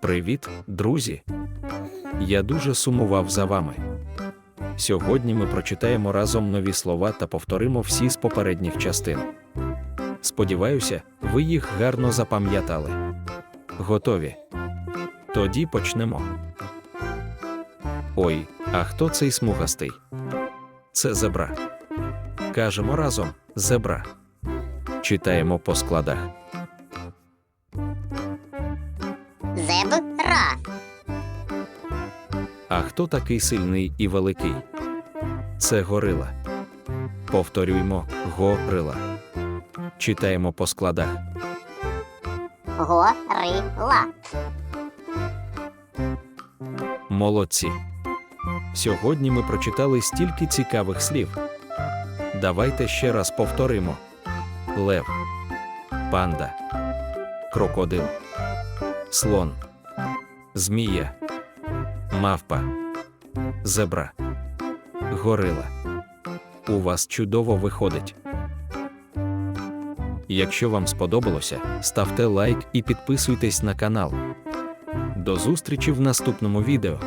Привіт, друзі! Я дуже сумував за вами. Сьогодні ми прочитаємо разом нові слова та повторимо всі з попередніх частин. Сподіваюся, ви їх гарно запам'ятали. Готові? Тоді почнемо. Ой, а хто цей смугастий? Це зебра. Кажемо разом зебра. Читаємо по складах. Зебра. А хто такий сильний і великий? Це горила. Повторюймо горила. Читаємо по складах. Горила. Молодці. Сьогодні ми прочитали стільки цікавих слів. Давайте ще раз повторимо: лев, панда, крокодил, слон, змія, мавпа, зебра, горила. У вас чудово виходить. Якщо вам сподобалося, ставте лайк і підписуйтесь на канал. До зустрічі в наступному відео.